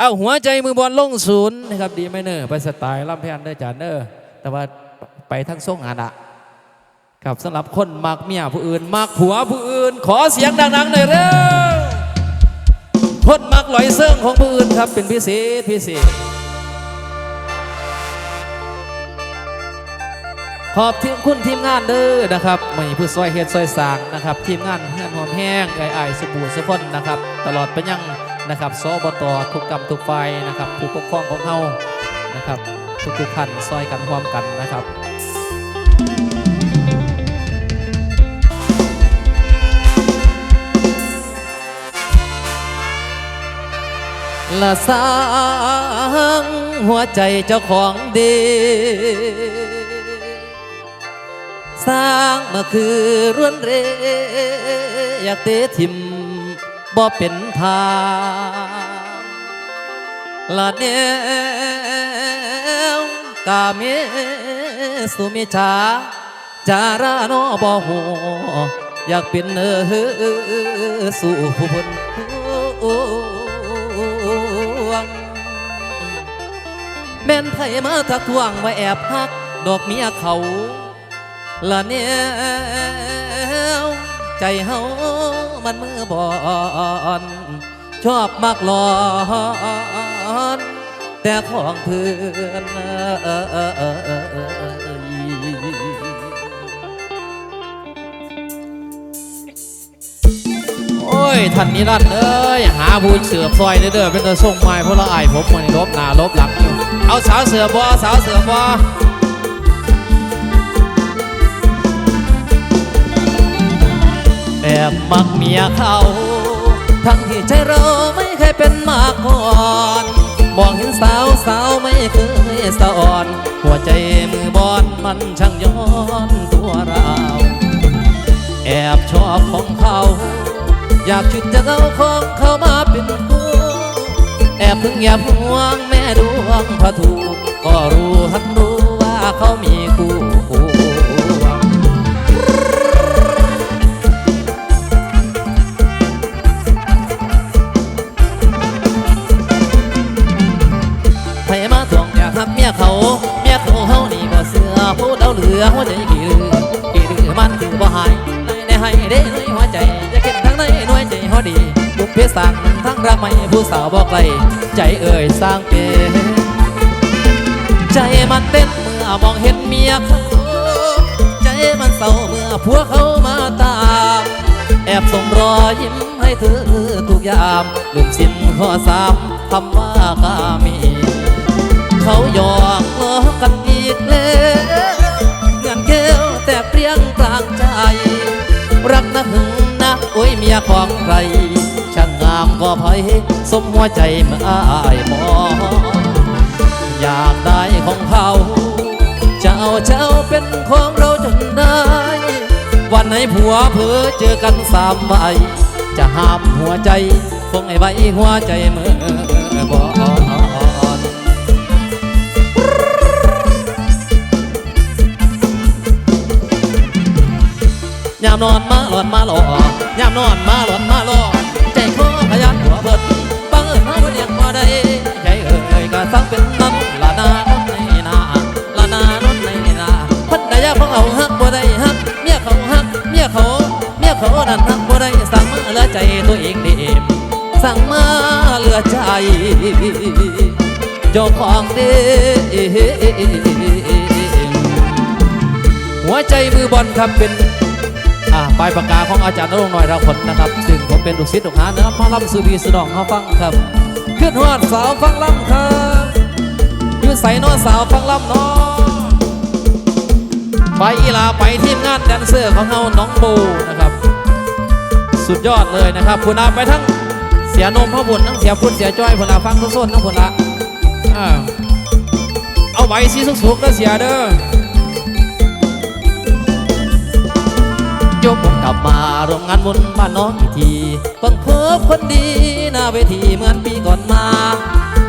เอาหัวใจมือบอลลงศูนย์นะครับดีไหมเนอร์ไปสไตล์ล่ำแพนได้จานเนอร์แต่ว่าไปทั้งส่งอานะครับสำหรับคนมักเมียผู้อื่นมักผัวผู้อื่น ขอเสียงดังๆหน่อยเร็วคนมักลอยเสื่องของผู้อื่นครับเป็นพิเศษพิเศษ ขอบทีมคุณทีมงานเด้อนะครับไม่ผู้ซอยเฮ็ดซอยสางนะครับ ทีมงานเฮือนหอมแห้งไอ้ไอ้สบู่สุพนนะครับ ตลอดไปยัง นะครับสบตทุกกรรมทุกไฟนะครับ ผู้ปกครองของเฮานะครับ ทุกๆท่านซอยกันร่วมกันนะครับละสร้างหัวใจเจ้าของดี สร้างมาคือรวนเรอยากเตะทิม บ่เป็นทางละเนียวกาเมสุมิชาจาราโนบ่หูอยากเป็นเออสู่ผู้บนวงแม่นไผมาทักทวงว่าแอบฮัก ดอกเมียเขาละเนี่ย ใจเฮามันมือบอนชอบมักหลอนแต่ของเพื่อนโอ้ยท่านนิรันเอ้ย หาผู้เสือซอยเด้อเป็นตะส่งไม้เพราะละอายผมมันลบหน้าลบหลังอยู่เอาสาวเสือบอสาวเสือบอ แอบมักเมียเขา ทั้งที่ใจเราไม่เคยเป็นมาก่อนมองเห็นสาวสาวไม่เคยสะอ่อน หัวใจมือบอนมันช่างย้อนตัวเรา แอบชอบของเขา อยากชุดจะเอาของเขามาเป็นคู่แอบพึ่งแอบห่วงแม่ดวงพระถูกก็รู้ทันรู้ว่าเขามีคู่ รือหัวใจกี่ลือกี่ลือมันคือบ่หายในในให้ได้เลยหัวใจจะเก็บทั้งในหน่วยใจเฮาดีบุพเพสั่งทั้งรักไม่ผู้สาวบอกไกลใจเอ่ยสร้างเป็นใจมันเต้นเมื่อมองเห็นเมียเขาใจมันเศร้าเมื่อผัวเขามาตามแอบส่งรอยยิ้มให้เธอทุกยามลืมสิ้นข้อสามคำว่ากามี เขาหยอกล้อกันอีกแล้ว แต่เปรียงกลางใจ รักนะหึงนะโอ้ยเมียของใคร ช่างงามก็ไพสมหัวใจเมื่ออายมอง อยากได้ของเขาจะเอาเจ้าเป็นของเราจนได้ วันไหนผัวเผอเจอกันสามใบจะห้ามหัวใจ คงไอ้ใบหัวใจเมื่อบอน ยามนอนมาหลอนมาหลอยามนอนมาหลอนมาหลอใจคอขยันหัวเบิดบังเอิญมาวันเดียงบ่ได้ใจเอ่ยก็ทั้งเป็นนั้นละนานนในนาละนานนในนาพันใดยาของเอาฮักบ่ได้ฮักเมียเขาฮักเมียเขาเมียเขานั่นฮักบ่ได้สั่งมาเหลือใจตัวเองเด็สั่งมาเหลือใจเจ้าของเด้หัวใจมือบอลครับเป็น ปลายปากกาของอาจารย์นรงหน่อยเราผลนะครับซึ่งผมเป็นลูกศิษย์ลูกหานะครับมาล่ำสือบีสดองเขาฟังครับขึ้นหอดสาวฟังล่ำครับยืดใส่นอสาวฟังล่ำเนองไปอีลาไปทีมงานแดนเซอร์ของเฮาน้องโบนะครับ สุดยอดเลยนะครับคุณอาไปทั้งเสียนมพระบุญทั้งเสียพุทธเสียจ้อยผลาฟังทุกส้นทั้งผลาอ่าเอาไว้สีสุกๆแล้วเสียเด้อ ยกผมกลับมาร่วมงานบุญบ้านน้องอีกทีเพิ่งพบคนดีหน้าเวทีเหมือนปีก่อนมา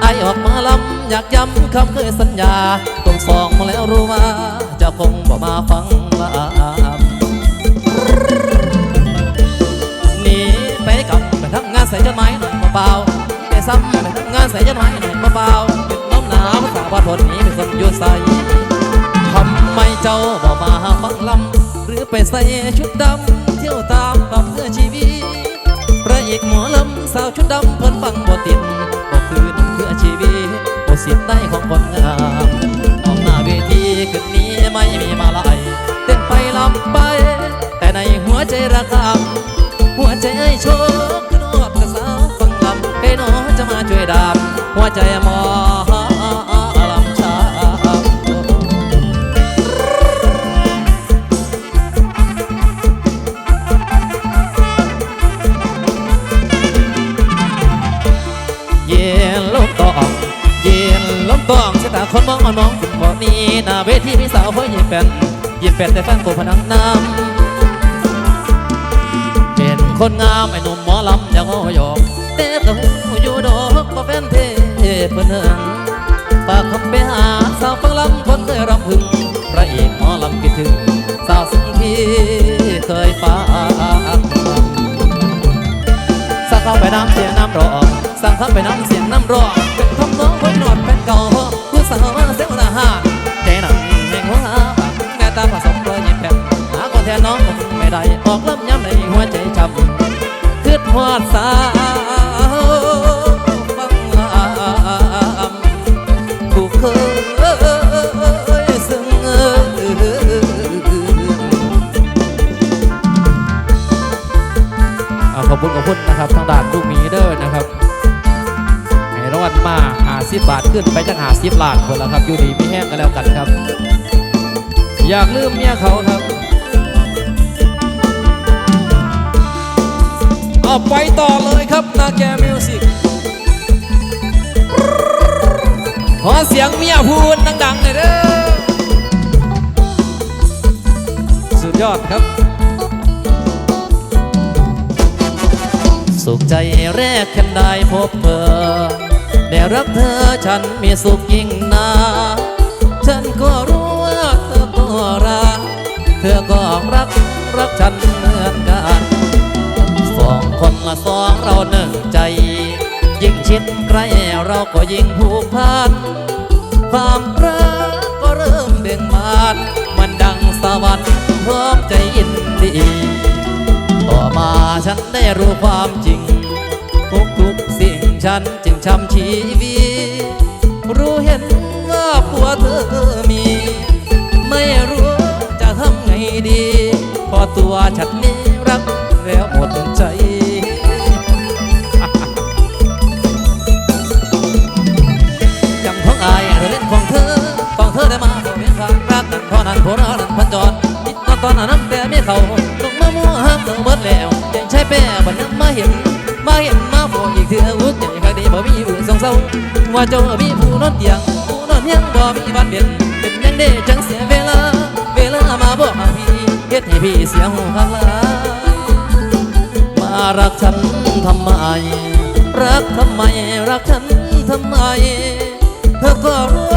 ไอออกมาลำอยากย้ำคำเคยสัญญาต้องสองมาแล้วรู้ว่าจะคงบอกมาฟังลำหนีไปกับไปทำงานใส่จดหมายหน่อยเปล่าๆไปซ้ำไปทำงานใส่ยันไว้หน่อยมาเบาๆเป็นน้ำหนาวสาวว่าทนนี้เป็นคนยู่ใส่ทำไมเจ้า ไปใส่ชุดดำเที่ยวตามกับเพื่อชีวิตพระเอกหมอลำสาวชุดดำเพิ่นฟังบ่ติดบ่คืนเพื่อชีวิตบ่สิทธิ์ได้ของคนงามออกหน้าเวทีคืนนี้ไม่มีมาลายเต้นไปลำไป แต่ในหัวใจระคำหัวใจไอ้โชคขึ้นอดกระสาวฟังลำใครหนอจะมาช่วยดามหัวใจหมอ สาวเพื่อยิบเป็นยิบเป็นแต่แฟนกูพนังน้ำเป็นคนงามไอ้หนุ่มหมอลำอยังโอหยอกแต่ก็หูอยู่ดอกว่าแฟนเทพเพื่อนเอิงฝากคำไปหาสาวฟังลำคนเคยรำพึงพระเอกหมอลำคิดถึงสาวสิ่งที่เคยฝากสั่งเข้าไปน้ำเสียงน้ำร้องสั่งเข้าไปน้ำเสียงน้ำร้อง หอดสาวฟังลำผู้เคยซึ้งอ่าขอบคุณขอบคุณนะครับทางด้านลูกมีเด้อนะครับให้รางวัลมาหาสิบบาทขึ้นไปจังหาสิบล้านคนแล้วครับอยู่ดีไม่แห้งกันแล้วกันครับ อยากลืมเมียเขาครับ เอาไปต่อเลยครับนาแกมิวสิกขอเสียงเมียพูนดังๆหน่อยเด้อสุดยอดครับ สุขใจแรกแค่ได้พบเธอได้รักเธอฉันมีสุขยิ่งนาฉันก็รู้ว่าเธอก็รัก เธอก็รักรักฉัน สองเราหนึ่งใจ ยิ่งชิดใกล้เราก็ยิ่งผูกพัน ความรักก็เริ่มเบ่งบาน มันดังสวรรค์พร้อมใจยินดี ต่อมาฉันได้รู้ความจริง ทุกทุกๆสิ่งฉันจึงช้ำชีวิตรู้เห็นว่าผัวเธอมี ไม่รู้จะทำไงดี พอตัวฉันนี้รักแล้วหมดใจ ปนยังมาเห็น มาเห็นมาบออีกเถื่อวุ้ใจครั้งนี้บ่มีอื่นสองเศร้าว่าเจ้ามีผู้นอนเตียงผู้นอนเฮียงบ่มีบ้านเบียนเป็นยังได้จังเสียเวลา เวลามาบอกหาพี่เฮ็ดให้พี่เสียหูข้างลามารักฉันทำไม รักทำไมรักฉันทำไม เธอก็รู้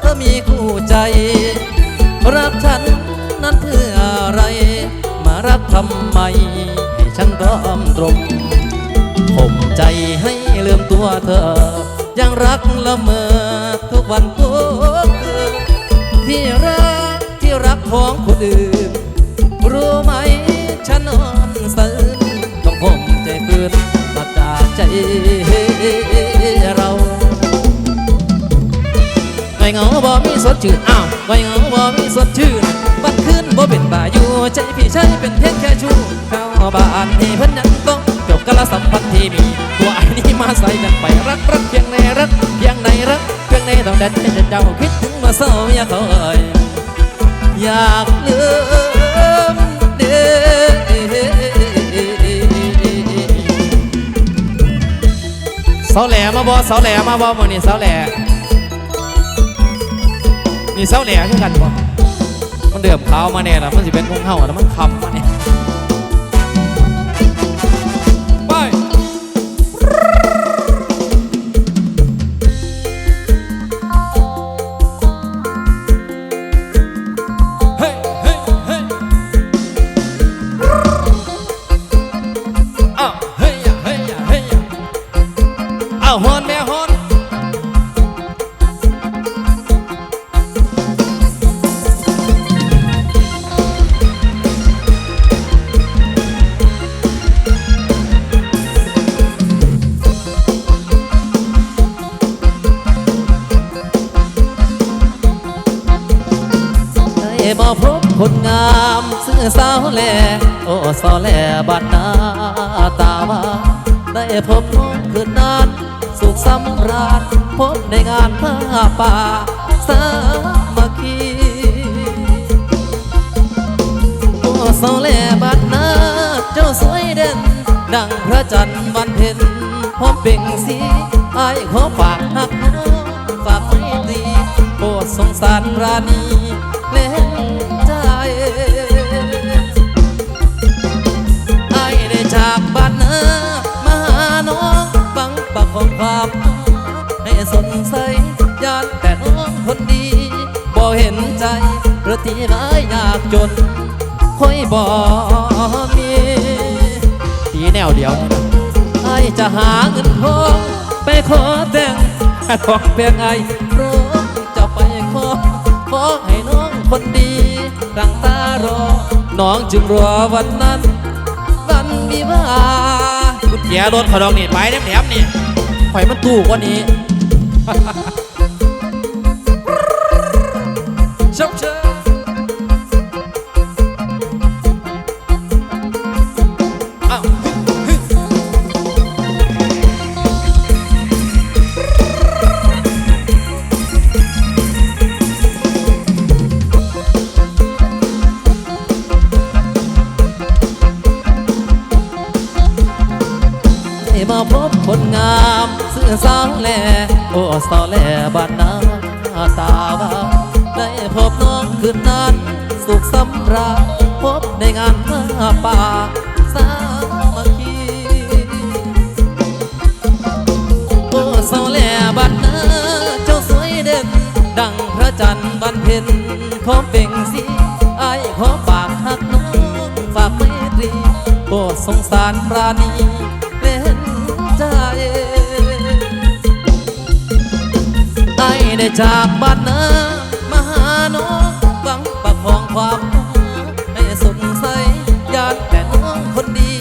เธอมีคู่ใจ รักฉันนั้นเพื่ออะไร มารักทำไม ฉันร้อมตรงผมใจให้ลืมตัวเธอ ยังรักละเมอทุกวันทุกคืนที่รักที่รักของคนอื่น รู้ไหมฉันนอนสืนต้องผมใจคืนมาจากใจเราไม่เหงาบ่มีสดชื่นอ้าวไม่เหงาบ่มีสดชื่นบัดคืน บ่เป็นบาอยู่ใจพี่ชายเป็นเพียงแค่ชู้เข้าบ้านนี่เพิ่นยังต้องจบกันละสัมพันธ์ที่มี ตัวไอ้นี่มาใส่กันไปรักรักเพียงในรักเพียงในรักเพียงในต้องเด็ดเป็นเจ้าคิดถึงมาเศร้าอย่าเขาเอ่ยอยากลืมเด้เสาวแหล่มาบ่สาวแหล่มาบ่มื้อนี้สาวแหล่นี่สาวแหล่คือกันบ่ เดือบขาวมาแน่ละมันสิเป็นของเฮาแล้วมันคำมาเนี่ย พบคนงามซื้อสาวแลโอ้สาวแลบัดนาตาว่าได้พบน้องคืนนั้นสุขสำราญพบในงานผ้าป่าสามัคคีโอ้สาวแลบัดนาเจ้าสวยเด่น ดังพระจันทร์วันเพ็ญพร้อมเป่งสีอายขอฝากหักน้องฝากไม่ดีโปรดสงสารราณี ใจหรือที่ร้ยยากจนค่อยบ่มีตีแนวเดียวไอจะหาเงินทองไปขอแต่งของเพียงไอ้ร้องจะไปขอขอให้น้องคนดีตั้งตารอ น้องจึงรอวันนั้น วันวิวาห์กุญแจรถขอดองนี่ไปแหลมๆนี่ไฟมันตู้กว่านี้ พบคนงามสื่อสาวแลโอ้สาวแลบ้านนาตาว่าได้พบน้องคืนนั้น สุขสำราญพบในงานป่าสามัคคีโอ้สาวแล่บัดนาเจ้าสวยเด่น ดังพระจันทร์วันเพ็ญพร้อมเป่งสีไอ้ขอฝากหักน้องฝากไมตรีโปรดสงสารปราณี ใจไอ้ได้จากบ้านเนามาหาน้องหวังประคองความให้สดใสยานแต่น้องคนดี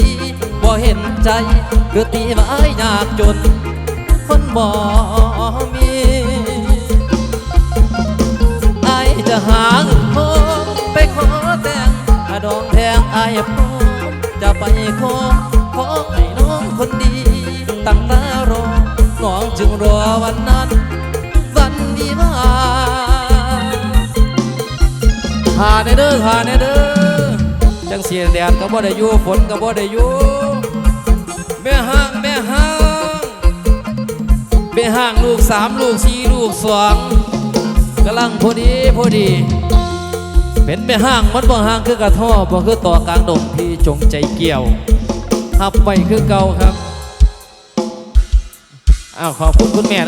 บ่เห็นใจหรือตีไว้ยากจน คนบ่มีไอ้จะหาเงินทองไปขอแต่งถ้าดองแทงไอ้พร้อมจะไปขอขอให้น้องคนดี ตั้งตารอน้องจึงรอวันนั้น วันวิวาห์หาในเด้อหาในเด้อจังเสียแดดก็บ่ได้อยู่ฝนก็บ่ได้อยู่แม่ห้างแม่ห้างแม่ห้างลูกสามลูกสี่ลูกสองกำลังพอดีพอดีเป็นแม่ห้างมันบ่ห่างคือกระท่อบ่คือต่อกลางดงที่จงใจเกี่ยวหับไว้คือเก่าครับ อ้าวขอบคุณคุณแม่